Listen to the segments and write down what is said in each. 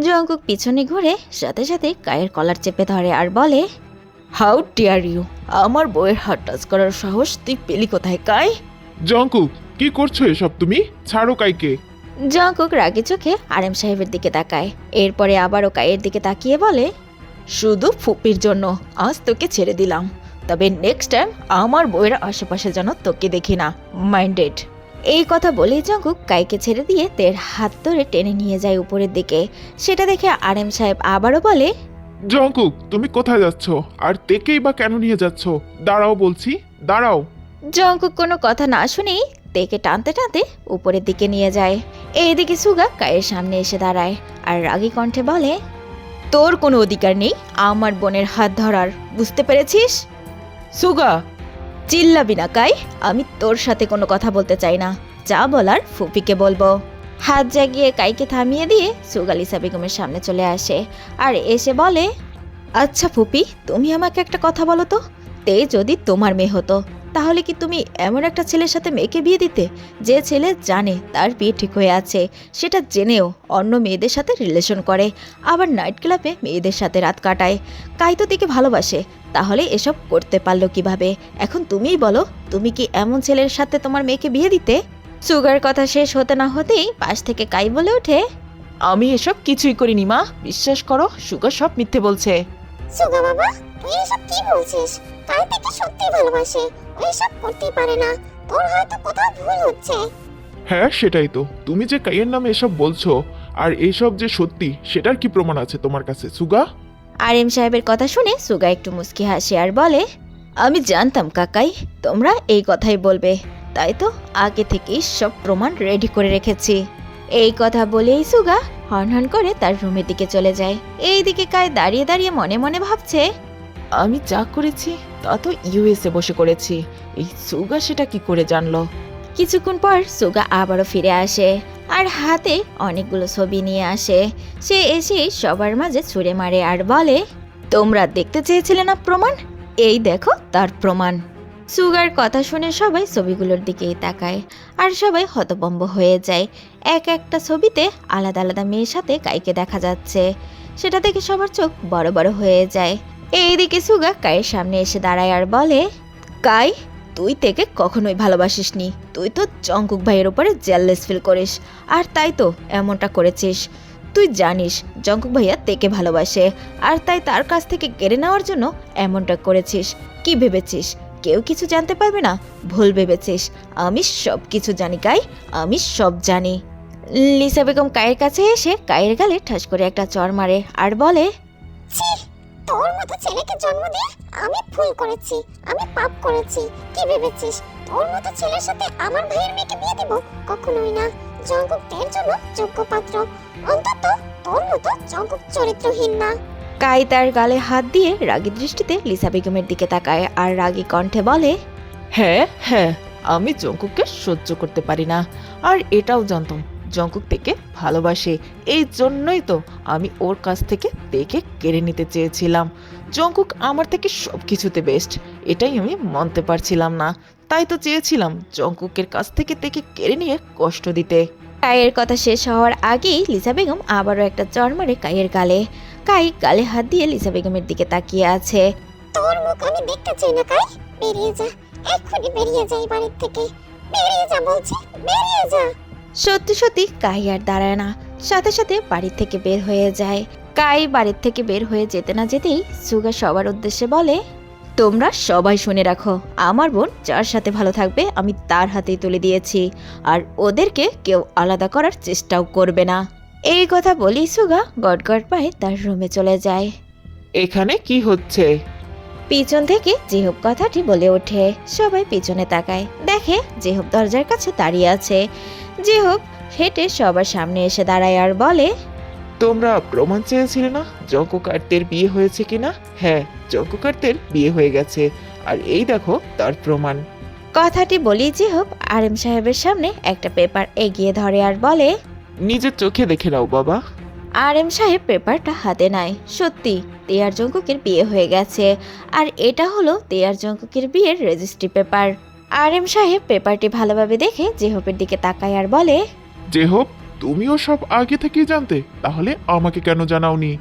Jungkook পিছনে ঘুরে সাথে সাথে গায়ের কলার চেপে ধরে আর বলে হাউ ডিয়ার ইউ আমার বইয়ের হাত টাচ করার সাহস তুই পেলি কোথায় কাই? জঙ্কুক কি করছ এসব তুমি? ছাড়ো কাইকে। জঙ্কুক রাগে চোখে আরেম সাহেবের দিকে তাকায় এরপরে আবারও কায়ের দিকে তাকিয়ে বলে শুধু ফুপির জন্য আজ তোকে ছেড়ে দিলাম। তবে নেক্সট টাইম আমার বইয়ের আশেপাশে যেন তোকে দেখি না মাইন্ডেড এই কথা বলে জঙ্কুক কাইকে ছেড়ে দিয়ে তের হাত ধরে টেনে নিয়ে যায় উপরের দিকে। সেটা দেখে আরেম সাহেব আবারও বলে জঙ্কুক তুমি কোথায় যাচ্ছ? আর তেকেই বা কেন নিয়ে যাচ্ছ? দাঁড়াও বলছি দাঁড়াও। জঙ্কুক কোনো কথা না শুনেই তেকে টানতে টানতে উপরের দিকে নিয়ে যায়। এইদিকে সুগা কায়ের সামনে এসে দাঁড়ায় আর রাগী কণ্ঠে বলে তোর কোনো অধিকার নেই আমার বোনের হাত ধরার বুঝতে পেরেছিস? সুগা চিল্লাবি না, কাই। আমি তোর সাথে কোনো কথা বলতে চাই না। যা বলার ফুপিকে বলব। হাত জাগিয়ে কাইকে থামিয়ে দিয়ে সুগালি সাবিগুমের বেগমের সামনে চলে আসে। আর এসে বলে আচ্ছা ফুপি, তুমি আমাকে একটা কথা বলো তো। তে যদি তোমার মেয়ে হতো। তাহলে কি তুমি এমন একটা ছেলের সাথে মেয়েকে বিয়ে দিতে? যে ছেলে জানে তার বিয়ে ঠিক হয়ে আছে, সেটা জেনেও অন্য মেয়েদের সাথে রিলেশন করে। আবার নাইট ক্লাবে মেয়েদের সাথে রাত কাটায়। কাই তো দিকে ভালোবাসে, তাহলে এসব করতে পারল কীভাবে? এখন তুমিই বলো, তুমি কি এমন ছেলের সাথে তোমার মেয়েকে বিয়ে দিতে? সুগার কথা শেষ হতে না হতেই পাশ থেকে কাই বলে ওঠে, আমি এসব কিছুই করিনি মা, বিশ্বাস করো, সুগার সব মিথ্যে বলছে। সুগা বাবা? তুই এসব কি বলছিস? কাল থেকে সত্যি ভালোবাসে। ও এসব করতেই পারে না। তোর হয়তো কোথাও ভুল হচ্ছে। হ্যাঁ সেটাই তো। তুমি যে কাইয়ের নামে এসব বলছো আর এইসব যে সত্যি সেটার কি প্রমাণ আছে তোমার কাছে সুগা? আর এম সাহেবের কথা শুনে সুগা একটু মুস্কি হাসে আর বলে আমি জানতাম কাকাই তোমরা এই কথাই বলবে। তাই তো আগে থেকেই সব প্রমাণ রেডি করে রেখেছি। এই কথা বলেই সুগা হন হন করে তার রুমের দিকে চলে যায়। এই দিকে কায় দাঁড়িয়ে দাঁড়িয়ে মনে মনে ভাবছে, আমি যা করেছি, তা তো ইউএসএ বসে করেছি। এই সুগা সেটা কি করে জানলো? কিছুক্ষণ পর সুগা আবারও ফিরে আসে আর হাতে অনেকগুলো ছবি নিয়ে আসে। সে এসে সবার মাঝে ছুঁড়ে মারে আর বলে, তোমরা দেখতে চেয়েছিলে না প্রমাণ? এই দেখো তার প্রমাণ। সুগার কথা শুনে সবাই ছবিগুলোর দিকেই তাকায়, আর সবাই হতবম্ব হয়ে যায়। এক একটা ছবিতে আলাদা আলাদা মেয়ের সাথে কাইকে দেখা যাচ্ছে। সেটা দেখে সবার চোখ বড় বড় হয়ে যায়। এইদিকে সুগা কায়ের সামনে এসে দাঁড়ায় আর বলে, কাই, তুই তেকে কখনোই ভালোবাসিস নি তুই তো জঙ্কুক ভাইয়ের উপরে জেললেস ফিল করিস, আর তাই তো এমনটা করেছিস। তুই জানিস জঙ্কুক ভাইয়া তেকে ভালোবাসে, আর তাই তার কাছ থেকে কেড়ে নেওয়ার জন্য এমনটা করেছিস। কি ভেবেছিস? কেউ কিছু জানতে পারবে না? ভুল ভেবেছিস। আমি সব কিছু জানি, কাই। আমি সব জানি। লিসা বেগম কায়ের কাছে এসে কায়ের গালে ঠাস করে একটা চর মারে আর বলে তোর মতো ছেলেকে জন্ম দিয়ে আমি ভুল করেছি, আমি পাপ করেছি। কি ভেবেছিস? তোর মতো ছেলের সাথে আমার ভাইয়ের মেয়েকে বিয়ে দেব? কখনোই না। জঙ্কুক তের জন্য যোগ্য পাত্র। অন্তত তোর মতো জঙ্কুক চরিত্রহীন না। কাই তার গালে হাত দিয়ে রাগী দৃষ্টিতে লিসা বেগমের দিকে তাকায় আর রাগী কণ্ঠে বলে হ্যাঁ হ্যাঁ আমি জঙ্কুককে সহ্য করতে পারি না। আর এটাও জানতাম জঙ্কুক থেকে ভালোবাসে। এই জন্যই তো আমি ওর কাছ থেকে দেখে কেড়ে নিতে চেয়েছিলাম। জঙ্কুক আমার থেকে সব কিছুতে বেস্ট এটাই আমি মানতে পারছিলাম না। তাই তো চেয়েছিলাম জঙ্কুকের কাছ থেকে থেকে কেড়ে নিয়ে কষ্ট দিতে। কায়ের কথা শেষ হওয়ার আগেই লিসা বেগম আবারও একটা চর মারে কাইয়ের গালে কাই গালে হাত দিয়ে লিসা বেগমের দিকে তাকিয়ে আছে। তোর মুখ আমি দেখতে চাই না কাই বেরিয়ে যা এক্ষুনি বেরিয়ে যা এই বাড়ির থেকে। বেরিয়ে যা বলছি বেরিয়ে যা। সত্যি সত্যি কাই আর দাঁড়ায় না সাথে সাথে বাড়ি থেকে বের হয়ে যায়। কাই বাড়ির থেকে বের হয়ে যেতে না যেতেই সুগা সবার উদ্দেশ্যে বলে তোমরা সবাই শুনে রাখো আমার বোন যার সাথে ভালো থাকবে আমি তার হাতেই তুলে দিয়েছি। আর ওদেরকে কেউ আলাদা করার চেষ্টাও করবে না। এই কথা বলি সুগা গটগট পায়ে তার রুমে চলে যায়। এখানে কি হচ্ছে? পিছন থেকে জেহব কথাটি বলে ওঠে। সবাই পিছনে তাকায়। দেখে জেহব দরজার কাছে দাঁড়িয়ে আছে। জেহব হেঁটে সবার সামনে এসে দাঁড়ায় আর বলে তোমরা প্রমাণ চেয়েছিলে না জঙ্কুকারদের বিয়ে হয়েছে কিনা? হ্যাঁ জঙ্কুকারদের বিয়ে হয়ে গেছে। আর এই দেখো তার প্রমাণ। কথাটি বলি জেহব আরেম সাহেবের সামনে একটা পেপার এগিয়ে ধরে আর বলে নিজের চোখে দেখে নাও বাবা। আর এম সাহেব পেপারটা হাতে নেয়। সত্যি তেয়ার জঙ্কুকের বিয়ে হয়ে গেছে। আর এটা হলো তেয়ার জঙ্কুকের বিয়ের রেজিস্ট্রি পেপার। আর এম সাহেব পেপারটি ভালোভাবে দেখে জেহবের দিকে তাকায় আর বলে যে হোক তুমিও সব আগে থেকেই জানতে তাহলে আমাকে কেন জানাওনি?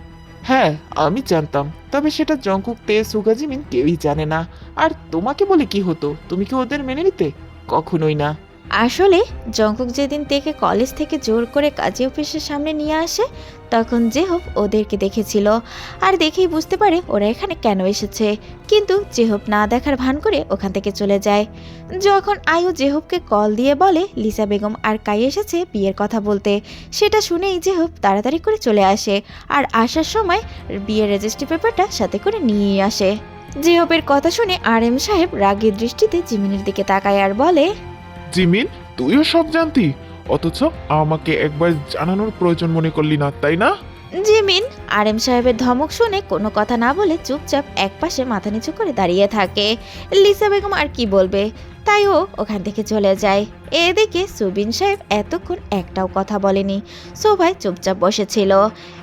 হ্যাঁ আমি জানতাম। তবে সেটা জঙ্কুক তে সুগাজিমিন কেউই জানে না। আর তোমাকে বলে কি হতো? তুমি কি ওদের মেনে নিতে? কখনোই না। আসলে জঙ্কুক যেদিন তেকে কলেজ থেকে জোর করে কাজী অফিসের সামনে নিয়ে আসে, তখন জেহব ওদেরকে দেখেছিল। আর দেখেই বুঝতে পারে ওরা এখানে কেন এসেছে। কিন্তু জেহব না দেখার ভান করে ওখান থেকে চলে যায়। যখন আয়ু জেহবকে কল দিয়ে বলে, লিসা বেগম আর কাই এসেছে বিয়ের কথা বলতে, সেটা শুনেই জেহব তাড়াতাড়ি করে চলে আসে আর আসার সময় বিয়ের রেজিস্ট্রি পেপারটা সাথে করে নিয়ে আসে। জেহবের কথা শুনে আর এম সাহেব রাগের দৃষ্টিতে জিমিনের দিকে তাকায় আর বলে জিমিন, তুইও সব জানতি। অথচ আমাকে একবার জানানোর প্রয়োজন মনে করলি না, তাই না? জিমিন আরএম সাহেবের ধমক শুনে কোনো কথা না বলে চুপচাপ একপাশে মাথা নিচু করে দাঁড়িয়ে থাকে। লিসা বেগম আর কি বলবে? তাই ও ওখান থেকে চলে যায়। এদিকে সুবিন সাহেব এতক্ষণ একটাও কথা বলেনি। সোফায় চুপচাপ বসেছিল।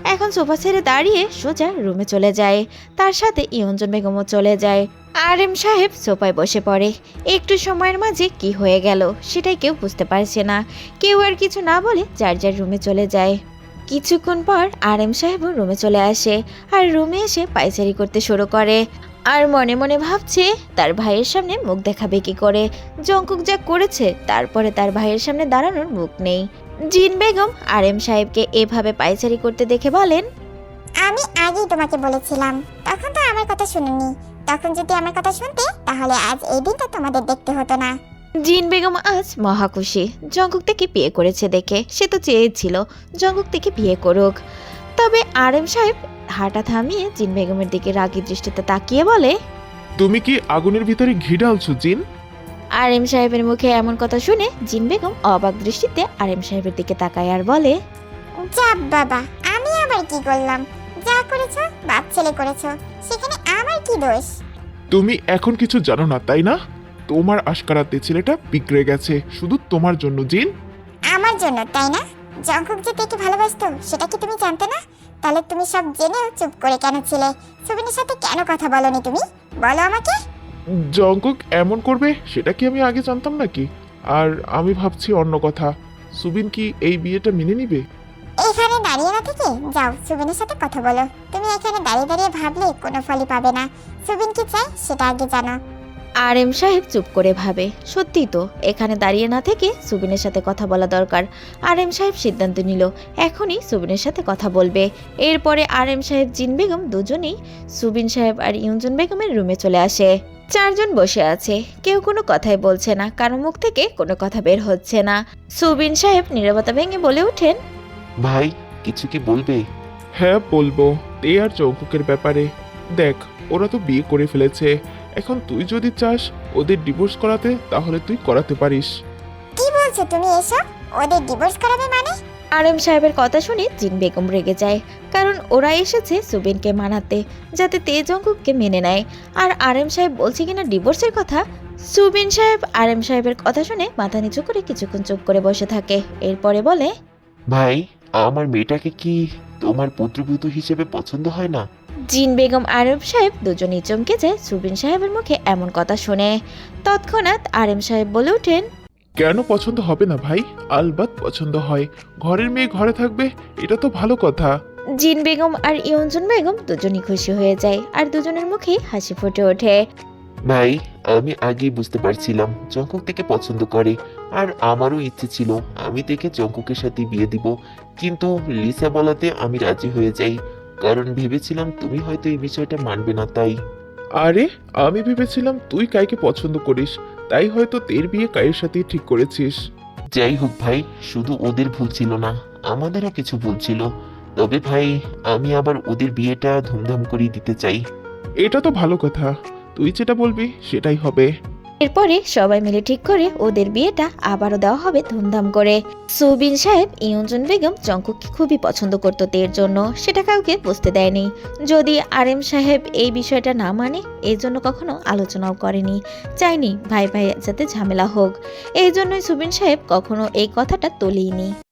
এখন সোফা ছেড়ে দাঁড়িয়ে সোজা রুমে চলে যায়। তার সাথে ইয়ঞ্জন বেগমও চলে যায়। আর এম সাহেব সোফায় বসে পড়ে। একটু সময়ের মাঝে কি হয়ে গেল সেটাই কেউ বুঝতে পারছে না। কেউ আর কিছু না বলে যার যার রুমে চলে যায়। কিছুক্ষণ পর আর এম সাহেবও রুমে চলে আসে আর রুমে এসে পাইচারি করতে শুরু করে। আর মনে মনে ভাবছে তার ভাইয়ের সামনে মুখ দেখাবে কি করে। জঙ্কুক যা করেছে, তারপরে তার ভাইয়ের সামনে দাঁড়ানোর মুখ নেই। জিন বেগম আর এম সাহেবকে এভাবে পাইচারি করতে দেখে বলেন, আমি আগেই তোমাকে বলেছিলাম, তখন তো আমার কথা শুনুনি। তখন যদি আমার কথা শুনতে তাহলে আজ এই দিনটা তোমাদের দেখতে হতো না। জিন বেগম আজ মহাখুশি জঙ্কুক থেকে বিয়ে করেছে দেখে সে তো চেয়েছিল জঙ্কুক থেকে বিয়ে করুক। তবে আর এম সাহেব হাঁটা থামিয়ে জিন বেগমের দিকে রাগী দৃষ্টিতে তাকিয়ে বলে তুমি কি আগুনের ভিতরে ঘি ঢালছো জিন? আর এম সাহেবের মুখে এমন কথা শুনে জিন বেগম অবাক দৃষ্টিতে আর এম সাহেবের দিকে তাকায় আর বলে যা বাবা আমি আবার কি করলাম? যা করেছ বাপ ছেলে করেছ। সেখানে আমার কি দোষ? তুমি এখন কিছু জানো না তাই না? তোমার আশকারাতে ছেলেটা বিগড়ে গেছে শুধু তোমার জন্য জিন। আমার জন্য তাই না? জঙ্কুক যে তেকে ভালোবাসতো সেটা কি তুমি জানতে না? তাহলে তুমি সব জেনেও চুপ করে কেন ছিলে? সুবিনের সাথে কেন কথা বলনি তুমি? বলো আমাকে। জঙ্কুক এমন করবে সেটা কি আমি আগে জানতাম নাকি? আর আমি ভাবছি অন্য কথা। সুবিন কি এই বিয়েটা মেনে নিবে? এখানে দাঁড়িয়ে না থেকে যাও, সুবিনের সাথে কথা বলো। তুমি এখানে দাঁড়িয়ে দাঁড়িয়ে ভাবলে কোনো ফলই পাবে না। সুবিন কি চায় সেটা আগে জানো। আর এম সাহেব চুপ করে ভাবে। সত্যিই তো, এখানে দাঁড়িয়ে না থেকে সুবিনের সাথে কথা বলা দরকার। আর এম সাহেব সিদ্ধান্ত নিল, এখনই সুবিনের সাথে কথা বলবে। এরপরে আর এম সাহেব, জিন বেগম দুজনেই সুবিন সাহেব আর ইউনজন বেগমের রুমে চলে আসে। চারজন বসে আছে, কেউ কোনো কথাই বলছে না, কারও মুখ থেকে কোনো কথা বের হচ্ছে না। সুবিন সাহেব নীরবতা ভেঙে বলে ওঠেন ভাই কিছু কি বলবে? হ্যাঁ বলব। তে আর জঙ্কুকের ব্যাপারে। দেখ ওরা তো বিয়ে করে ফেলেছে। এখন তুই যদি চাস ওদের ডিভোর্স করাতে তাহলে তুই করাতে পারিস। কি বলছো তুমি এসব? ওদের ডিভোর্স করাবে মানে? আর এম সাহেবের কথা শুনে জিন বেগম রেগে যায়। কারণ ওরা এসেছে সুবিনকে মানাতে যাতে তেজঙ্কুককে মেনে নেয়। আর আর এম সাহেব বলছে কিনা ডিভোর্সের কথা? সুবিন সাহেব আর এম সাহেবের কথা শুনে মাথা নিচু করে কিছুক্ষণ চুপ করে বসে থাকে। এরপরে বলে ভাই আমার মেয়েটাকে কি তোমার পুত্রবধূ হিসেবে পছন্দ হয় না? জিন বেগম আরব সাহেব দুজনেই চমকে যায় সুবিন সাহেবের মুখে এমন কথা শুনে। তৎক্ষণাৎ আর এম সাহেব বলে ওঠেন কেন পছন্দ হবে না ভাই? আলবাত পছন্দ হয়। ঘরের মেয়ে ঘরে থাকবে এটা তো ভালো কথা। জিন বেগম আর ইয়ঞ্জন বেগম দুজনই খুশি হয়ে যায় আর দুজনের মুখে হাসি ফুটে ওঠে। ভাই আমি আগেই বুঝতে পারছিলাম জঙ্কুক থেকে পছন্দ করে। আর আমারও ইচ্ছে ছিল আমি দেখে জঙ্কুকের সাথে বিয়ে দিব। কিন্তু লিসা বলাতে আমি রাজি হয়ে যাই কারণ ভেবেছিলাম তুমি হয়তো এই বিষয়টা মানবে না তাই। আরে আমি ভেবেছিলাম তুই কাইকে পছন্দ করিস তাই হয়তো তের বিয়ে কায়ের সাথে ঠিক করেছিস। যাই হোক ভাই শুধু ওদের ভুল ছিল না আমাদেরও কিছু ভুল ছিল। তবে ভাই আমি আবার ওদের বিয়েটা ধুমধাম করে দিতে চাই। এটা তো ভালো কথা। তুই যেটা বলবি সেটাই হবে। এরপরে সবাই মিলে ঠিক করে ওদের বিয়েটা আবারও দেওয়া হবে ধুমধাম করে। সুবিন সাহেব, ইয়ঞ্জন বেগম জঙ্কুককে খুবই পছন্দ করতো তের জন্য, সেটা কাউকে বুঝতে দেয়নি। যদি আর এম সাহেব এই বিষয়টা না মানে এই জন্য কখনো আলোচনাও করেনি। চাইনি ভাই ভাই যাতে ঝামেলা হোক। এই জন্যই সুবিন সাহেব কখনো এই কথাটা তোলেইনি।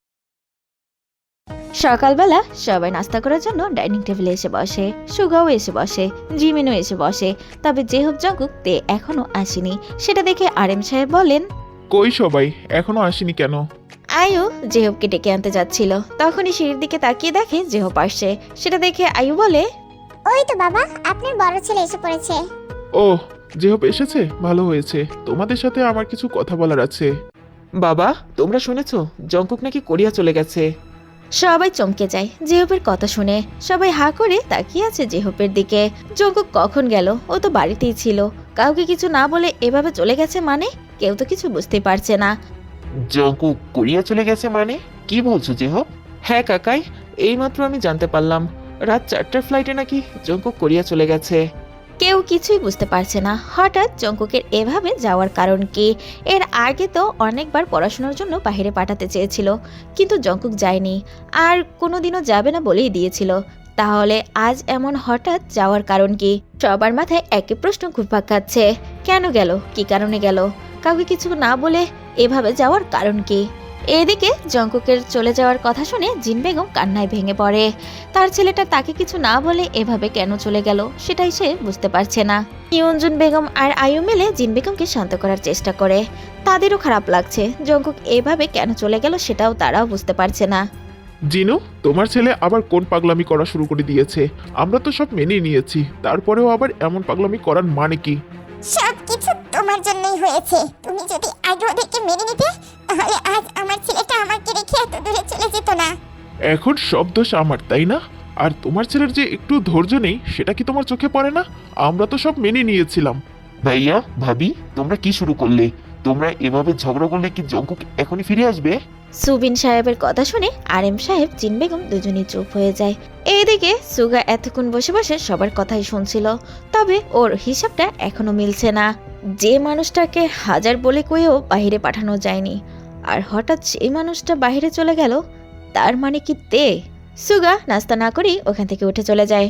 সকালবেলা সবাই নাস্তা করার জন্য ডাইনিং টেবিলে এসে বসে সুগাও এসে বসে জিমিনও এসে বসে। তবে জেহব জঙ্কুক তে এখনও আসেনি। সেটা দেখে আর এম সাহেব বলেন কই সবাই? এখনও আসেনি কেন? আয়ু জেহবকে ডেকে আনতে যাচ্ছিল। তখনই সিঁড়ির দিকে তাকিয়ে দেখে জেহব আসছে। সেটা দেখে আয়ু বলে ওই তো বাবা আপনার বড় ছেলে এসে পড়েছে। ও যেহব এসেছে? ভালো হয়েছে। তোমাদের সাথে আমার কিছু কথা বলার আছে। বাবা তোমরা শুনেছো? জঙ্কুক নাকি কোরিয়া চলে গেছে। সবাই চমকে যায় জেহবের কথা শুনে। সবাই হা করে তাকিয়ে আছে জেহবের দিকে। জঙ্কুক কখন গেল? ও তো বাড়িতেই ছিল। কাউকে কিছু না বলে এভাবে চলে গেছে মানে? কেউ তো কিছু বুঝতে পারছে না। জঙ্কুক কোরিয়া চলে গেছে মানে? কি বলছো যেহব হ্যাঁ কাকাই, এইমাত্র আমি জানতে পারলাম। রাত চারটার ফ্লাইটে নাকি জঙ্কুক কোরিয়া চলে গেছে। কেউ কিছুই বুঝতে পারছে না। হঠাৎ জঙ্কুকের এভাবে যাওয়ার কারণ কি? এর আগে তো অনেকবার পড়াশোনার জন্য বাইরে পাঠাতে চেয়েছিল, কিন্তু জঙ্কুক যায়নি। আর কোনোদিনও যাবে না বলেই দিয়েছিল। তাহলে আজ এমন হঠাৎ যাওয়ার কারণ কি? সবার মাথায় একই প্রশ্ন ঘুরপাক খাচ্ছে। কেন গেল? কি কারণে গেল? কাউকে কিছু না বলে এভাবে যাওয়ার কারণ কি? এদিকে জঙ্কুকের চলে যাওয়ার কথা শুনে জিন বেগম কান্নায় ভেঙে পড়ে। তার ছেলেটা তাকে কিছু না বলে এভাবে কেন চলে গেল সেটাই সে বুঝতে পারছে না। ইয়ঞ্জুন বেগম আর আয়ু মিলে জিন বেগমকে শান্ত করার চেষ্টা করে। তাদেরও খারাপ লাগছে। জঙ্কুক এভাবে কেন চলে গেল সেটাও তারাও বুঝতে পারছে না। জিনু তোমার ছেলে আবার কোন পাগলামি করা শুরু করে দিয়েছে? আমরা তো সব মেনে নিয়েছি। তারপরেও আবার এমন পাগলামি করার মানে কি? সব তোমার জন্যই হয়েছে। তুমি যদি আগে ওদেরকে মেনে নিতে তাহলে আজ আমার ছেলেটা আমাকে রেখে এত দূরে চলে যেত না। এখন সব দোষ আমার তাই না? আর তোমার ছেলের যে একটু ধৈর্য নেই সেটা কি তোমার চোখে পড়ে না? আমরা তো সব মেনে নিয়েছিলাম। ভাইয়া ভাবি তোমরা কি শুরু করলে? তোমরা এভাবে ঝগড়া করলে কি জঙ্কুক এখনই ফিরে আসবে? সুবিন সাহেবের কথা শুনে আরেম সাহেব জিন বেগম দুজনেই চুপ হয়ে যায়। এইদিকে সুগা এতক্ষণ বসে বসে সবার কথাই শুনছিল তবে ওর হিসাবটা এখনও মিলছে না। যে মানুষটাকে হাজার বলে কয়েও বাইরে পাঠানো যায়নি, আর হঠাৎ সেই মানুষটা বাইরে চলে গেল, তার মানে কি তে? সুগা, নাস্তা না করেই ওখান থেকে উঠে চলে যায়।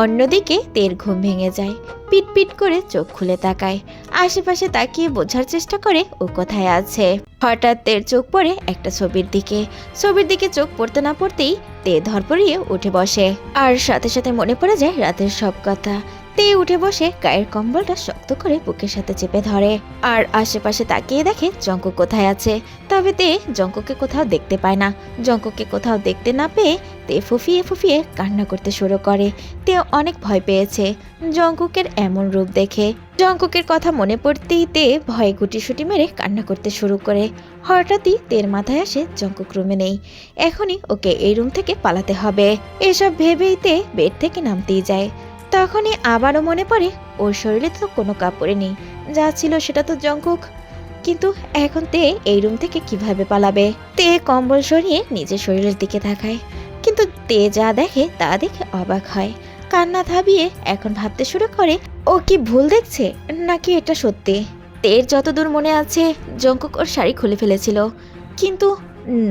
অন্যদিকে তের ঘুম ভেঙে যায় পিট পিট করে চোখ খুলে তাকায়। আশেপাশে তাকিয়ে বোঝার চেষ্টা করে ও কোথায় আছে। হঠাৎ তের চোখ পড়ে একটা ছবির দিকে। ছবির দিকে চোখ পড়তে না পড়তেই তে ধরপড়িয়ে উঠে বসে। আর সাথে সাথে মনে পড়ে যায় রাতের সব কথা। তে উঠে বসে গায়ের কম্বলটা শক্ত করে বুকের সাথে চেপে ধরে। আর আশেপাশে তাকিয়ে দেখে জঙ্কুক কোথায় আছে? তবে তে জঙ্কুকে কোথাও দেখতে পায় না। জঙ্কুকে কোথাও দেখতে না পেয়ে তে ফুফিয়ে ফুফিয়ে কান্না করতে শুরু করে। তে অনেক ভয় পেয়েছে। জঙ্কুকের এমন রূপ দেখে। জঙ্কুকের কথা মনে পড়তেই তে ভয়ে গুটিসুটি মেরে কান্না করতে শুরু করে। হঠাৎই তের মাথায় আসে জঙ্কুক রুমে নেই। এখনই ওকে এই রুম থেকে পালাতে হবে। এসব ভেবেই তে বেড থেকে নামতেই যায়। তখনই আবারও মনে পড়ে, ওর শরীরে তো কোনো কাপড়ে নেই। যা ছিল সেটা তো জঙ্কুক। কিন্তু এখন তে এই রুম থেকে কীভাবে পালাবে? তে কম্বল সরিয়ে নিজের শরীরের দিকে তাকায়। কিন্তু তে যা দেখে তা দেখে অবাক হয়। কান্না থাবিয়ে এখন ভাবতে শুরু করে, ও কি ভুল দেখছে? নাকি এটা সত্যি? তের যতদূর মনে আছে, জঙ্কুক ওর শাড়ি খুলে ফেলেছিল। কিন্তু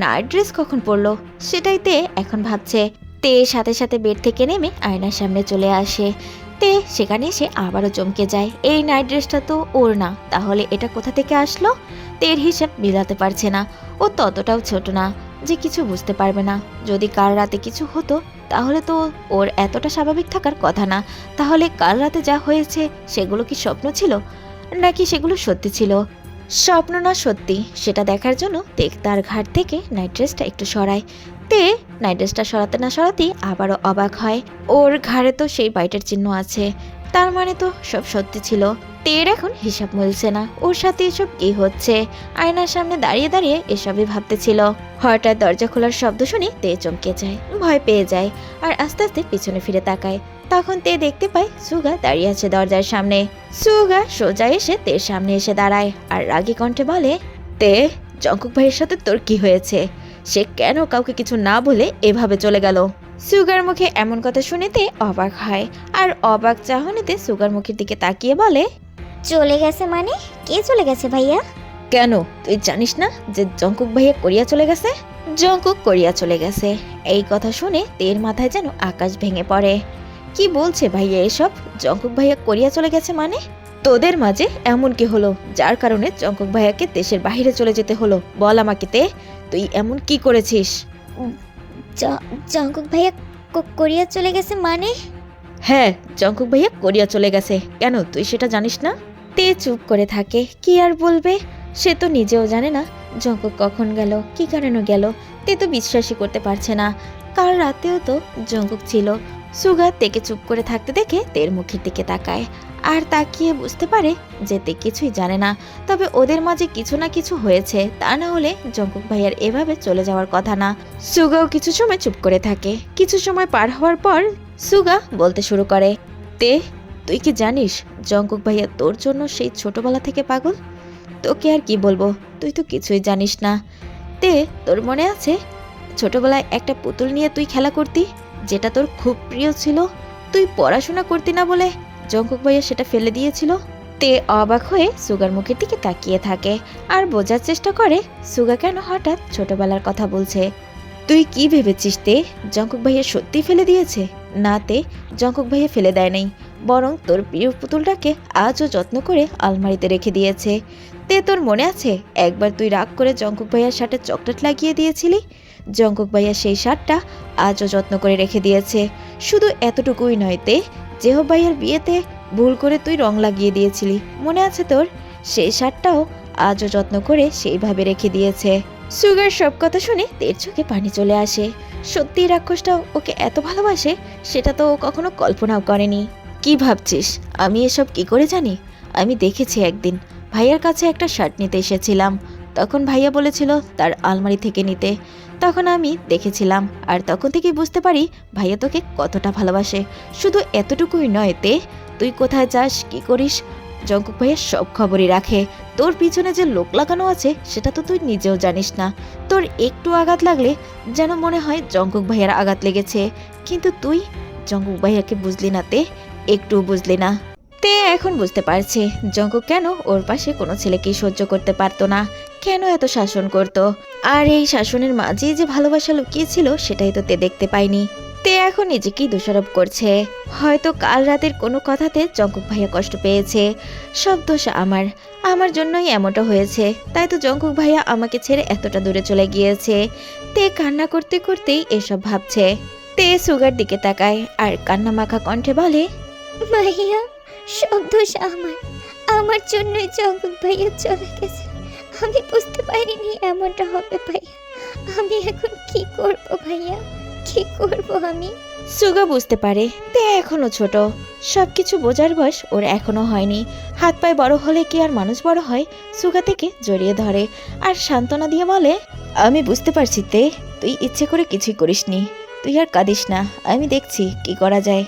নাইট ড্রেস কখন পরলো? সেটাই তে এখন ভাবছে। তে সাথে সাথে বেড থেকে নেমে আয়নার সামনে চলে আসে। তে সেখানে এসে আবারও চমকে যায়। এই নাইট ড্রেসটা তো ওর না। তাহলে এটা কোথা থেকে আসলো? তের হিসাব মিলাতে পারছে না। ও ততটাও ছোট না যে কিছু বুঝতে পারবে না। যদি কাল রাতে কিছু হতো, তাহলে তো ওর এতটা স্বাভাবিক থাকার কথা না। তাহলে কাল রাতে যা হয়েছে, সেগুলো কি স্বপ্ন ছিল? নাকি সেগুলো সত্যি ছিল? স্বপ্ন না সত্যি, সেটা দেখার জন্য তেক তার ঘাট থেকে নাইট ড্রেসটা একটু সরায়। তে নাইট ড্রেসটা সরাতে না সরাতেই আবারও অবাক হয়। ওর ঘাড়ে তো সেই বাইটের চিহ্ন আছে। তার মানে তো সব সত্যি ছিল। তের এখন হিসাব মিলছে না। ওর সাথে এসব কি হচ্ছে? আয়নার সামনে দাঁড়িয়ে দাঁড়িয়ে এসবই ভাবতেছিল। হঠাৎ দরজা খোলার শব্দ শুনে তে চমকে যায়, ভয় পেয়ে যায় আর আস্তে আস্তে পিছনে ফিরে তাকায়। তখন তে দেখতে পায় সুগা দাঁড়িয়ে আছে দরজার সামনে। সুগা সোজা এসে তের সামনে এসে দাঁড়ায় আর রাগী কণ্ঠে বলে, তে, জঙ্কুক ভাইয়ের সাথে তোর কি হয়েছে? সে কেন কাউকে কিছু না বলে এভাবে চলে গেল? সুগার মুখে এমন কথা শুনেতে অবাক হয় আর অবাক চাহনিতে সুগার মুখের দিকে তাকিয়ে বলে চলে গেছে মানে? কে চলে গেছে ভাইয়া? কেন? তুই জানিস না যে জঙ্কুক ভাইয়া কোরিয়া চলে গেছে? জঙ্কুক কোরিয়া চলে গেছে। এই কথা শুনে তের মাথায় যেন আকাশ ভেঙে পড়ে। কি বলছে ভাইয়া এসব? জঙ্কুক ভাইয়া কোরিয়া চলে গেছে মানে? তোদের মাঝে এমন কি হলো যার কারণে জঙ্কুক ভাইয়াকে দেশের বাইরে চলে যেতে হলো? বল আমাকে তে। তুই এমন কি করেছিস? জঙ্কুক ভাইয়া কোরিয়া চলে গেছে মানে? হ্যাঁ জঙ্কুক ভাইয়া কোরিয়া চলে গেছে। কেন তুই সেটা জানিস না? তে চুপ করে থাকে কি আর বলবে? সে তো নিজেও জানে না জঙ্কুক কখন গেল কি কারণে গেল। তে তো বিশ্বাসই করতে পারছে না। কাল রাতেও তো জঙ্কুক ছিল। সুগা তেকে চুপ করে থাকতে দেখে তের মুখের দিকে তাকায়। আর তাকিয়ে বুঝতে পারে যে তে কিছুই জানে না। তবে ওদের মাঝে কিছু না কিছু হয়েছে, তা না হলে জঙ্কুক ভাইয়ার এভাবে চলে যাওয়ার কথা না। সুগাও কিছু সময় চুপ করে থাকে। কিছু সময় পার হওয়ার পর সুগা বলতে শুরু করে, তে, তুই কি জানিস জঙ্কুক ভাইয়া তোর জন্য সেই ছোটবেলা থেকে পাগল? তোকে আর কি বলব? তুই তো কিছুই জানিস না। তে, তোর মনে আছে? ছোটবেলায় একটা পুতুল নিয়ে তুই খেলা করতি? যেটা তোর খুব প্রিয় ছিল, তুই পড়াশোনা করতি না বলে জঙ্কুক ভাইয়া সেটা ফেলে দিয়েছিল। তে অবাক হয়ে সুগার মুখের দিকে তাকিয়ে থাকে আর বোঝার চেষ্টা করে, সুগা কেন হঠাৎ ছোটবেলার কথা বলছে? তুই কি ভেবেছিস তে? জঙ্কুক ভাইয়া সত্যি ফেলে দিয়েছে? না তে, জঙ্কুক ভাইয়া ফেলে দেয় নাই, বরং তোর প্রিয় পুতুলটাকে আজও যত্ন করে আলমারিতে রেখে দিয়েছে। তে তোর মনে আছে, একবার তুই রাগ করে জঙ্কুক ভাইয়ার শার্টে চকলেট লাগিয়ে দিয়েছিলি? জঙ্কুক ভাইয়া সেই শার্টটা আজও যত্ন করে রেখে দিয়েছে। শুধু এতটুকুই নয়তে জেহ ভাইয়ার বিয়েতে ভুল করে তুই রং লাগিয়ে দিয়েছিলি। মনে আছে তোর? সেই শার্টটাও আজও যত্ন করে সেইভাবে রেখে দিয়েছে। সুগার সব কথা শুনে তের চোখে পানি চলে আসে। সত্যি রাক্ষসটাও ওকে এত ভালোবাসে, সেটা তো ও কখনো কল্পনাও করেনি। কি ভাবছিস? আমি এসব কি করে জানি? আমি দেখেছি একদিন, ভাইয়ার কাছে একটা শার্ট নিতে এসেছিলাম। তখন ভাইয়া বলেছিল তার আলমারি থেকে নিতে। তখন আমি দেখেছিলাম, আর তখন থেকেই বুঝতে পারি ভাইয়া তোকে কতটা ভালোবাসে। শুধু এতটুকুই নয় তে, তুই কোথায় যাস, কি করিস? জঙ্কুক ভাইয়া সব খবরই রাখে। তোর পিছনে যে লোক লাগানো আছে, সেটা তো তুই নিজেও জানিস না। তোর একটু আঘাত লাগলে যেন মনে হয় জঙ্কুক ভাইয়ার আঘাত লেগেছে। কিন্তু তুই জঙ্কুক ভাইয়াকে বুঝলি না তে একটু বুঝলি না। তে এখন বুঝতে পারছে। জঙ্কুক কেন ওর পাশে কোনো ছেলেকে সহ্য করতে পারতো না? কেন এত শাসন করত? আর এই শাসনের মাঝেই যে ভালোবাসা লুকিয়েছিল, সেটাই তো তে দেখতে পাইনি। তে এখন নিজেকেই দোষারোপ করছে। হয়তো কাল রাতের কোনো কথাতে জঙ্কুক ভাইয়া কষ্ট পেয়েছে। সব দোষ আমার। আমার জন্যই এমনটা হয়েছে। তাই তো জঙ্কুক ভাইয়া আমাকে ছেড়ে এতটা দূরে চলে গিয়েছে। তে কান্না করতে করতেই এসব ভাবছে। তে সুগার দিকে তাকায় আর কান্না মাখা কণ্ঠে বলে, ভাইয়া সব আমার। আমার জন্যই জঙ্কুক ভাইয়া চলে গেছে। আমি বুঝতে পারিনি এমনটা হবে ভাইয়া। আমি এখন কি করব ভাইয়া? কি করব আমি? সুগা বুঝতে পারে, তে এখনও ছোট। সবকিছু বোঝার বয়স ওর এখনও হয়নি। হাত পায়ে বড় হলে কি আর মানুষ বড় হয়? সুগা থেকে জড়িয়ে ধরে। আর সান্ত্বনা দিয়ে বলে, আমি বুঝতে পারছি তে, তুই ইচ্ছে করে কিছুই করিসনি। তুই আর কাঁদিস না। আমি দেখছি কি করা যায়।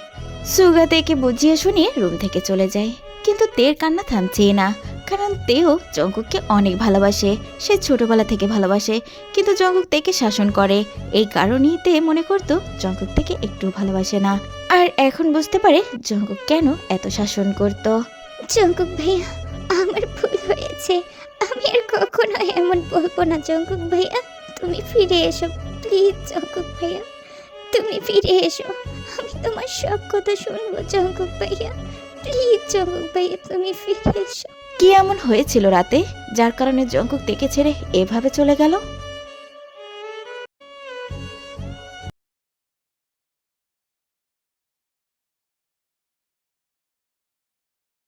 সুগা তেকে বুঝিয়ে শুনিয়ে রুম থেকে চলে যায়। কিন্তু তের কান্না থামছেই না, কারণ তেও জঙ্কুককে অনেক ভালোবাসে। সে ছোটবেলা থেকে ভালোবাসে, কিন্তু জঙ্কুক তেকে শাসন করে। এই কারণেই তে মনে করত জঙ্কুক থেকে একটু ভালোবাসে না। আর এখন বুঝতে পারে জঙ্কুক কেন এত শাসন করত। জঙ্কুক ভাইয়া, আমার ভুল হয়েছে। আমি আর কখনো এমন বলব না জঙ্কুক ভাইয়া। তুমি ফিরে এসো, প্লিজ জঙ্কুক ভাইয়া। তুমি ফিরে এসো। আমি তোমার সব কথা শুনব জঙ্গক ভাইয়া। প্লিজ জঙ্গক ভাইয়া, তুমি ফিরে এসো। কি এমন হয়েছিল রাতে, যার কারণে জঙ্কুক দেখে ছেড়ে এভাবে চলে গেল?